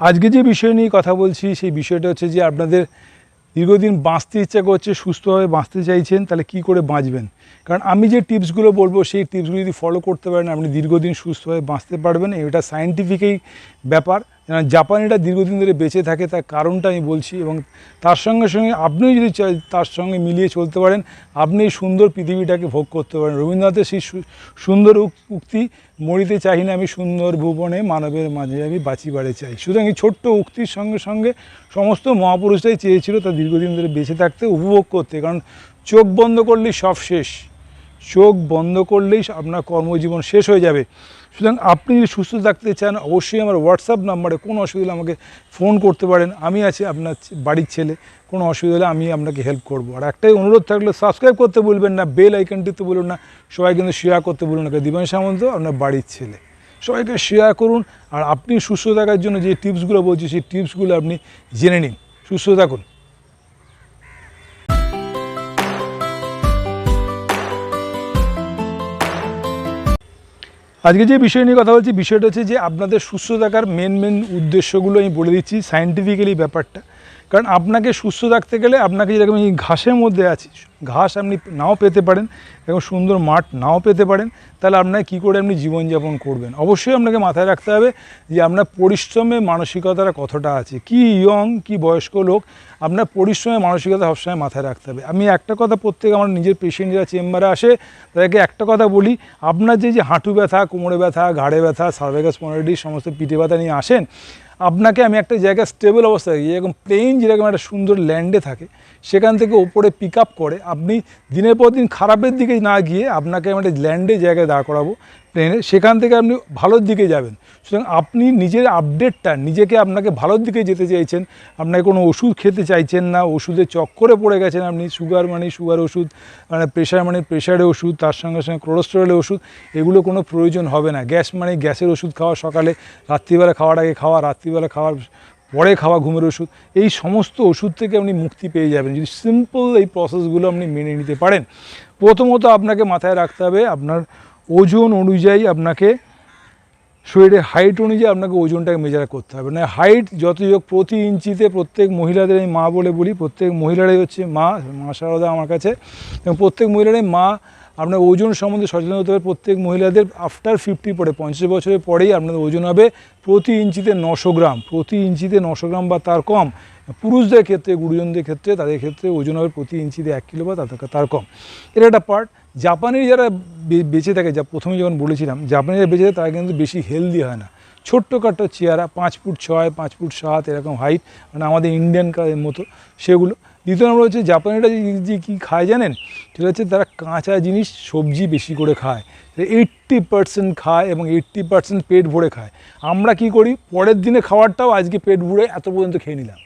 আজকে যে বিষয় নিয়ে কথা বলছি, সেই বিষয়টা হচ্ছে যে আপনাদের দীর্ঘদিন বাঁচতে ইচ্ছা করছে, সুস্থভাবে বাঁচতে চাইছেন, তাহলে কি করে বাঁচবেন? কারণ আমি যে টিপসগুলো বলব, সেই টিপসগুলো যদি ফলো করতে পারেন, আপনি দীর্ঘদিন সুস্থভাবে বাঁচতে পারবেন, এটা সায়েন্টিফিকই ব্যাপার। যেন জাপানিরা দীর্ঘদিন ধরে বেঁচে থাকে, তার কারণটা আমি বলছি এবং তার সঙ্গে সঙ্গে আপনিও যদি তার সঙ্গে মিলিয়ে চলতে পারেন, আপনি এই সুন্দর পৃথিবীটাকে ভোগ করতে পারেন। রবীন্দ্রনাথের সেই সুন্দর উক্তি, মরিতে চাই না আমি সুন্দর ভুবনে, মানবের মাঝে আমি বাঁচিবারে চাই। সুতরাং এই ছোট্ট উক্তির সঙ্গে সঙ্গে সমস্ত মহাপুরুষরাই চেয়েছিল তার দীর্ঘদিন ধরে বেঁচে থাকতে, উপভোগ করতে। কারণ চোখ বন্ধ করলেই সব শেষ। চোখ বন্ধ করলেই আপনার কর্মজীবন শেষ হয়ে যাবে। সুতরাং আপনি যদি সুস্থ থাকতে চান, অবশ্যই আমার হোয়াটসঅ্যাপ নাম্বারে কোনো অসুবিধা হলে আমাকে ফোন করতে পারেন। আমি আছি আপনার বাড়ির ছেলে, কোনো অসুবিধা হলে আমি আপনাকে হেল্প করব। আর একটাই অনুরোধ থাকলে সাবস্ক্রাইব করতে বলবেন না বেল আইকনটিতে বলুন না, সবাই কিন্তু শেয়ার করতে বলুন না। দিবেন সামন্ত আপনার বাড়ির ছেলে। সবাইকে শেয়ার করুন, আর আপনি সুস্থ থাকার জন্য যে টিপসগুলো বলছি, সেই টিপসগুলো আপনি জেনে নিন। সুস্থ থাকুন। আজকে যে বিষয় নিয়ে কথা বলছি, বিষয়টা হচ্ছে যে আপনাদের সুস্থ থাকার মেন মেন উদ্দেশ্যগুলো আমি বলে দিচ্ছি সায়েন্টিফিক্যালি ব্যাপারটা। কারণ আপনাকে সুস্থ থাকতে গেলে আপনাকে যেরকম এই ঘাসের মধ্যে আছে ঘাস আপনি নাও পেতে পারেন এবং সুন্দর মাঠ নাও পেতে পারেন, তাহলে আপনার কী করে আপনি জীবনযাপন করবেন? অবশ্যই আপনাকে মাথায় রাখতে হবে যে আপনার পরিশ্রমে মানসিকতাটা কতটা আছে। কি ইয়ং, কি বয়স্ক লোক, আপনার পরিশ্রমে মানসিকতা সবসময় মাথায় রাখতে হবে। আমি একটা কথা প্রত্যেক আমার নিজের পেশেন্ট যারা চেম্বারে আসে, তাদেরকে একটা কথা বলি, আপনার যে যে হাঁটু ব্যথা, কোমরে ব্যথা, ঘাড়ে ব্যথা সার্ভাইকাস স্পন্ডাইটিস সমস্ত পিঠে ব্যথা নিয়ে আসেন, আপনাকে আমি একটা জায়গায় স্টেবল অবস্থায়, যেরকম প্লেন যেরকম একটা সুন্দর ল্যান্ডে থাকে সেখান থেকে ওপরে পিক করে, আপনি দিনের পর দিন খারাপের দিকে না গিয়ে আপনাকে আমি একটা ল্যান্ডে জায়গায় দাঁড় করাবো প্লেনে সেখান থেকে আপনি ভালোর দিকে যাবেন। সুতরাং আপনি নিজের আপডেটটা নিজেকে আপনাকে ভালোর দিকে যেতে চাইছেন, আপনাকে কোনো ওষুধ খেতে চাইছেন না, ওষুধের চক্করে পড়ে গেছেন আপনি সুগার মানে সুগার ওষুধ মানে প্রেশার মানে প্রেশারের ওষুধ, তার সঙ্গে সঙ্গে কোলেস্টেরলের ওষুধ, এগুলো কোনো প্রয়োজন হবে না। গ্যাস মানে গ্যাসের ওষুধ খাওয়া সকালে, রাত্রিবেলা খাওয়ার আগে খাওয়া, রাত্রিবেলা খাওয়ার পরে খাওয়া ঘুমের ওষুধ, এই সমস্ত ওষুধ থেকে আপনি মুক্তি পেয়ে যাবেন। যদি সিম্পল এই প্রসেসগুলো আপনি মেনে নিতে পারেন, প্রথমত আপনাকে মাথায় রাখতে হবে আপনার ওজন অনুযায়ী আপনাকে শরীরের হাইট অনুযায়ী আপনাকে ওজনটাকে মেজার করতে হবে। না হাইট যতই হোক, প্রতি ইঞ্চিতে প্রত্যেক মহিলাদের আমি মা বলে বলি, প্রত্যেক মহিলারাই হচ্ছে মা মা সারদা আমার কাছে, এবং প্রত্যেক মহিলারাই মা আপনার ওজন সম্বন্ধে সচেতন হতে হবে। প্রত্যেক মহিলাদের আফটার ফিফটি পরে, পঞ্চাশ বছরের পরেই আপনাদের ওজন হবে প্রতি ইঞ্চিতে নশো গ্রাম। প্রতি ইঞ্চিতে নশো গ্রাম বা তার কম। পুরুষদের ক্ষেত্রে, গুরুজনদের ক্ষেত্রে, তাদের ক্ষেত্রে ওজন হবে প্রতি ইঞ্চিতে এক কিলো বা থেকে তার কম। এটা একটা পার্ট জাপানের যারা বেঁচে থাকে, যা প্রথমে যখন বলেছিলাম, জাপানিরা বেঁচে থাকে, তারা কিন্তু বেশি হেলদি হয় না। ছোট্টখাটো চেহারা, পাঁচ ফুট ছয়, পাঁচ ফুট সাত, এরকম হাইট মানে আমাদের ইন্ডিয়ান মতো, সেগুলো দ্বিতীয় নম্বর হচ্ছে জাপানিরা যে- কী খায় জানেন? সেটা হচ্ছে তারা কাঁচা জিনিস সবজি বেশি করে খায়। এইট্টি পার্সেন্ট খায় এবং এইট্টি পার্সেন্ট পেট ভরে খায়। আমরা কি করি? পরের দিনে খাবারটাও আজকে পেট ভরে এত পর্যন্ত খেয়ে নিলাম।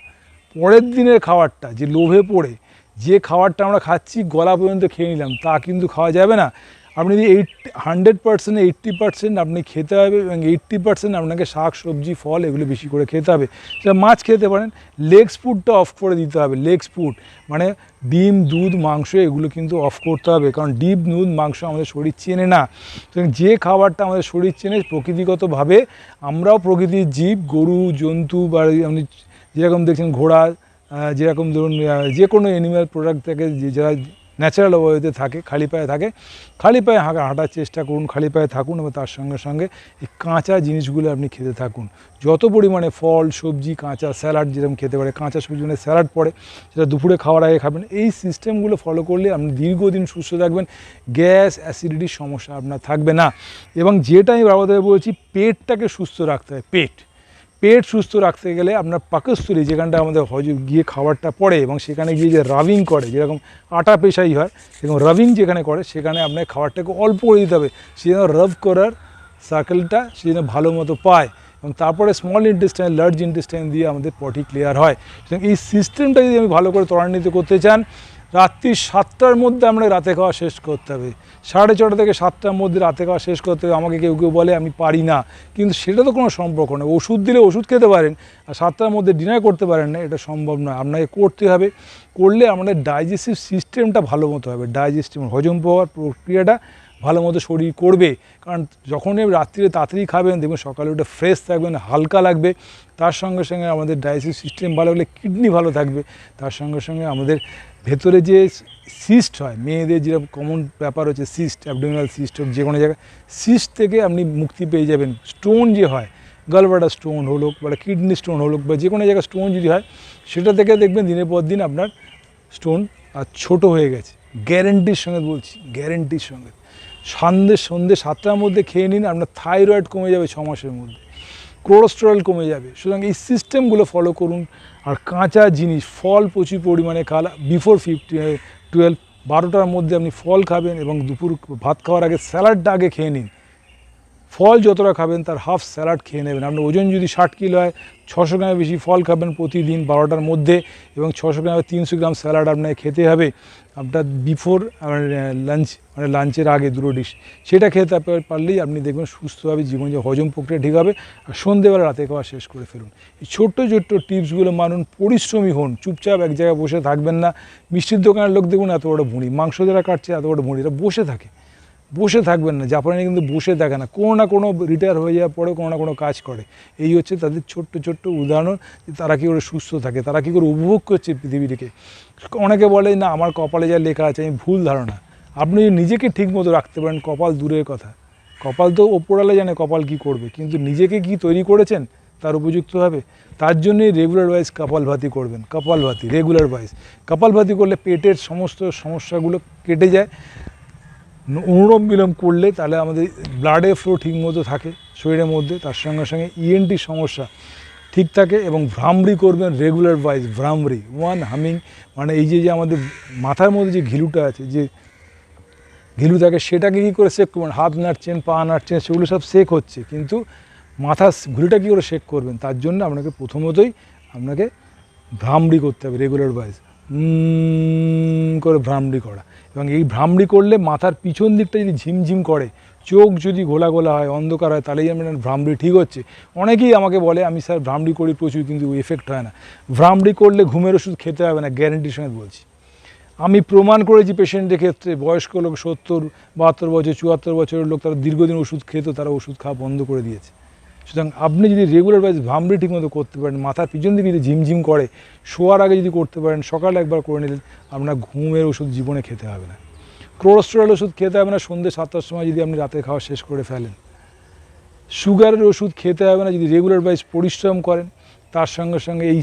পরের দিনের খাবারটা যে লোভে পড়ে, যে খাবারটা আমরা খাচ্ছি গলা পর্যন্ত খেয়ে নিলাম, তা কিন্তু খাওয়া যাবে না। আপনি যদি eight hundred percent eighty percent আপনি খেতে হবে এবং এইট্টি পার্সেন্ট আপনাকে শাক, সবজি, ফল এগুলো বেশি করে খেতে হবে। সেটা মাছ খেতে পারেন লেগস ফুডটা অফ করে দিতে হবে লেগস ফুড মানে ডিম, দুধ, মাংস এগুলো কিন্তু অফ করতে হবে, কারণ ডিম, দুধ, মাংস আমাদের শরীর চেনে না। যে খাবারটা আমাদের শরীর চেনে প্রকৃতিগতভাবে, আমরাও প্রকৃতির জীব, গরু, জন্তু বা আপনি যেরকম দেখছেন ঘোড়া যেরকম ধরুন যে কোনো অ্যানিম্যাল প্রোডাক্ট থেকে যারা ন্যাচারাল ওয়েতে থাকে, খালি পায়ে থাকে। খালি পায়ে হাঁটা, হাঁটার চেষ্টা করুন, খালি পায়ে থাকুন এবং তার সঙ্গে সঙ্গে এই কাঁচা জিনিসগুলো আপনি খেতে থাকুন। যত পরিমাণে ফল, সবজি, কাঁচা স্যালাড যেরকম খেতে পারে, কাঁচা সবজি মানে স্যালাড পড়ে, সেটা দুপুরে খাওয়ার আগে খাবেন। এই সিস্টেমগুলো ফলো করলে আপনি দীর্ঘদিন সুস্থ থাকবেন, গ্যাস, অ্যাসিডিটির সমস্যা আপনার থাকবে না। এবং যেটা আমি বাবাদের বলছি, পেটটাকে সুস্থ রাখতে হয়, পেট। পেট সুস্থ রাখতে গেলে আপনার পাকস্থলী যেখানটা আমাদের হজ গিয়ে খাবারটা পড়ে এবং সেখানে গিয়ে যে রাবিং করে, যেরকম আটা পেশাই হয়, এবং রাবিং যেখানে করে, সেখানে আপনার খাবারটাকে অল্প করে দিতে হবে। সে যেন রাব করার সার্কেলটা সে যেন ভালো মতো পায় এবং তারপরে স্মল ইন্টেস্টাইন লার্জ ইন্টেস্টাইন দিয়ে আমাদের পটি ক্লিয়ার হয়। সুতরাং এই সিস্টেমটা যদি আমি ভালো করে ত্বরান্বিত করতে চান রাত্রি সাতটার মধ্যে আমরা রাতে খাওয়া শেষ করতে হবে। সাড়ে ছটা থেকে সাতটার মধ্যে রাতে খাওয়া শেষ করতে হবে। আমাকে কেউ কেউ বলে, আমি পারি না। কিন্তু সেটা তো কোনো সম্পর্ক নয়। ওষুধ দিলে ওষুধ খেতে পারেন আর সাতটার মধ্যে ডিনার করতে পারেন না, এটা সম্ভব নয়। আপনাকে করতে হবে। করলে আমাদের ডাইজেস্টিভ সিস্টেমটা ভালো মতো হবে। ডাইজেস্টিভ হজম পাওয়ার প্রক্রিয়াটা ভালো মতো শরীর করবে। কারণ যখনই রাত্রিরে তাড়াতাড়ি খাবেন, দেখবেন সকালে উঠে ফ্রেশ থাকবেন, হালকা লাগবে। তার সঙ্গে সঙ্গে আমাদের ডায়াসিস সিস্টেম ভালো হলে কিডনি ভালো থাকবে। তার সঙ্গে সঙ্গে আমাদের ভেতরে যে সিস্ট হয়, মেয়েদের যেরকম কমন ব্যাপার হচ্ছে সিস্ট অ্যাবডোমিনাল সিস্ট হোক যে কোনো জায়গায় সিস্ট থেকে আপনি মুক্তি পেয়ে যাবেন। স্টোন যে হয় গলবাটা স্টোন হলো বা কিডনি স্টোন হলো বা যে কোনো জায়গায় স্টোন যদি হয়, সেটা থেকে দেখবেন দিনের পর দিন আপনার স্টোন আর ছোট হয়ে গেছে। গ্যারেন্টির সঙ্গে বলছি গ্যারেন্টির সঙ্গে। সন্ধ্যে সন্ধ্যে সাতটার মধ্যে খেয়ে নিন, আপনার থাইরয়েড কমে যাবে ছ মাসের মধ্যে। কোলেস্টেরল কমে যাবে। সুতরাং এই সিস্টেমগুলো ফলো করুন। আর কাঁচা জিনিস, ফল প্রচুর পরিমাণে খালা বিফোর ফিফটি টুয়েলভ বারোটার মধ্যে আপনি ফল খাবেন এবং দুপুর ভাত খাওয়ার আগে স্যালাডটা আগে খেয়ে নিন। ফল যতটা খাবেন তার হাফ স্যালাড খেয়ে নেবেন। আপনার ওজন যদি ষাট কিলো হয়, ছশো গ্রামের বেশি ফল খাবেন প্রতিদিন বারোটার মধ্যে এবং ছশো গ্রামের তিনশো গ্রাম স্যালাড আপনাকে খেতে হবে। আপনার বিফোর লাঞ্চ মানে লাঞ্চের আগে দুটো ডিশ। সেটা খেতে পারলেই আপনি দেখবেন সুস্থভাবে জীবন যে হজম প্রক্রিয়া ঠিক হবে আর সন্ধেবেলা রাতে খাওয়া শেষ করে ফেলুন। এই ছোট্ট ছোট্ট টিপসগুলো মানুন, পরিশ্রমী হন। চুপচাপ এক জায়গায় বসে থাকবেন না। মিষ্টির দোকানের লোক দেখুন এত বড় ভুঁড়ি, মাংস যারা কাটছে এত বড় ভুঁড়ি বসে থাকে। বসে থাকবেন না। জাপানি কিন্তু বসে থাকে না। কোনো না কোনো রিটায়ার হয়ে যাওয়ার পরে কোনো না কোনো কাজ করে। এই হচ্ছে তাদের ছোট্ট ছোট্ট উদাহরণ যে তারা কী করে সুস্থ থাকে, তারা কী করে উপভোগ করছে পৃথিবীটিকে। অনেকে বলে, না, আমার কপালে যা লেখা আছে, আমি ভুল ধারণা। আপনি নিজেকে ঠিক মতো রাখতে পারেন, কপাল দূরের কথা। কপাল তো ওপরালে জানে কপাল কি করবে, কিন্তু নিজেকে কি তৈরি করেছেন, তার উপযুক্তভাবে তার জন্যই রেগুলার ওয়াইজ কপালভাতি করবেন কপালভাতি রেগুলার ওয়াইজ কপালভাতি করলে পেটের সমস্ত সমস্যাগুলো কেটে যায়। অনুরোম বিলোম করলে তাহলে আমাদের ব্লাডে ফ্লো ঠিকমতো থাকে, শরীরের মধ্যে, তার সঙ্গে সঙ্গে ইএনটি সমস্যা ঠিক থাকে এবং ভ্রামরি করবেন regular wise bhramari one humming মানে এই যে যে আমাদের মাথার মধ্যে যে ঘিলুটা আছে, যে ঘিলু থাকে, সেটাকে কী করে শেক করবেন? হাত নাড়ছেন, পা নাড়ছেন, সেগুলো সব শেক হচ্ছে, কিন্তু মাথা ঘিলুটা কী করে শেক করবেন? তার জন্য আপনাকে প্রথমতই আপনাকে ভ্রামরি করতে হবে রেগুলার ওয়াইজ করে ভ্রামড়ি করা। এবং এই ভ্রামড়ি করলে মাথার পিছন দিকটা যদি ঝিমঝিম করে, চোখ যদি ঘোলা ঘোলা হয়, অন্ধকার হয়, তাহলেই আপনার ভ্রামড়ি ঠিক হচ্ছে। অনেকেই আমাকে বলে, আমি স্যার ভ্রামড়ি করি প্রচুর, কিন্তু এফেক্ট হয় না। ভ্রামড়ি করলে ঘুমের ওষুধ খেতে হবে না গ্যারেন্টির সঙ্গে বলছি। আমি প্রমাণ করেছি পেশেন্টের ক্ষেত্রে, বয়স্ক লোক, সত্তর, বাহাত্তর বছর, চুয়াত্তর বছরের লোক, তারা দীর্ঘদিন ওষুধ খেত, তারা ওষুধ খাওয়া বন্ধ করে দিয়েছে। সুতরাং আপনি যদি রেগুলার ওয়াইজ ভামড়ি ঠিকমতো করতে পারেন, মাথার পিছন দিকে যদি ঝিমঝিম করে, শোয়ার আগে যদি করতে পারেন, সকালে একবার করে নিলেন, আপনার ঘুমের ওষুধ জীবনে খেতে হবে না। কোলেস্টেরল ওষুধ খেতে হবে না, সন্ধ্যে সাতটার সময় যদি আপনি রাতে খাওয়া শেষ করে ফেলেন। সুগারের ওষুধ খেতে হবে না, যদি রেগুলার ওয়াইজ পরিশ্রম করেন, তার সঙ্গে সঙ্গে এই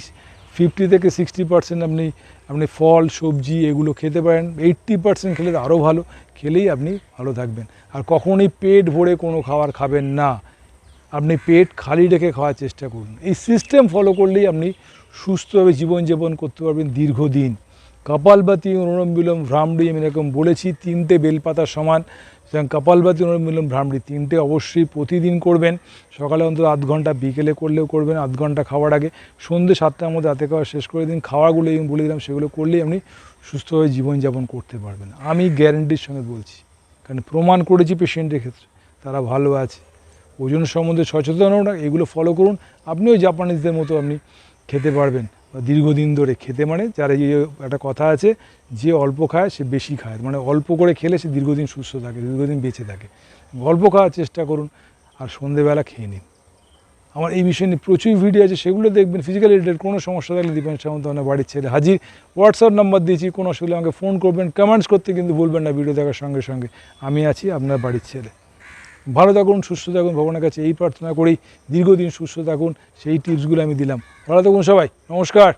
ফিফটি থেকে সিক্সটি পার্সেন্ট আপনি আপনি ফল, সবজি এগুলো খেতে পারেন। এইট্টি পার্সেন্ট খেলে আরও ভালো, খেলেই আপনি ভালো থাকবেন। আর কখনোই পেট ভরে কোনো খাবার খাবেন না। আপনি পেট খালি রেখে খাওয়ার চেষ্টা করুন। এই সিস্টেম ফলো করলেই আপনি সুস্থভাবে জীবনযাপন করতে পারবেন দীর্ঘদিন। কপালবাতি অনুরম বিলোম ভ্রামড়ি আমি এরকম বলেছি, তিনটে বেলপাতার সমান। সুতরাং কপালবাতি অনুরম বিলোম ভ্রামড়ি তিনটে অবশ্যই প্রতিদিন করবেন। সকালে অন্তত আধ ঘণ্টা বিকেলে করলেও করবেন, আধ ঘণ্টা খাওয়ার আগে। সন্ধ্যে সাতটার মধ্যে রাতে খাওয়া শেষ করে দিন। খাওয়াগুলো আমি বলে দিলাম, সেগুলো করলেই আপনি সুস্থভাবে জীবনযাপন করতে পারবেন। আমি গ্যারেন্টির সঙ্গে বলছি, কারণ প্রমাণ করেছি পেশেন্টের ক্ষেত্রে, তারা ভালো আছে। ওজন সম্বন্ধে সচেতন হন, এগুলো ফলো করুন। আপনিও জাপানিজদের মতো আপনি খেতে পারবেন দীর্ঘদিন ধরে খেতে মানে যারা যে একটা কথা আছে, যে অল্প খায় সে বেশি খায়। মানে অল্প করে খেলে সে দীর্ঘদিন সুস্থ থাকে, দীর্ঘদিন বেঁচে থাকে। অল্প খাওয়ার চেষ্টা করুন আর সন্ধেবেলা খেয়ে নিন। আমার এই বিষয় নিয়ে প্রচুর ভিডিও আছে, সেগুলো দেখবেন। ফিজিক্যাল রিলেটেড কোনো সমস্যা থাকলে দীপেন সামন্ত আমার বাড়ির ছেলে হাজির। হোয়াটসঅ্যাপ নাম্বার দিয়েছি, কোনো অসুবিধা আমাকে ফোন করবেন। কমেন্টস করতে কিন্তু ভুলবেন না ভিডিও দেখার সঙ্গে সঙ্গে। আমি আছি আপনার বাড়ির ছেলে। ভালো থাকুন, সুস্থ থাকুন, ভগবানের কাছে এই প্রার্থনা করি, দীর্ঘদিন সুস্থ থাকুন, সেই টিপসগুলো আমি দিলাম। ভালো থাকুন সবাই, নমস্কার।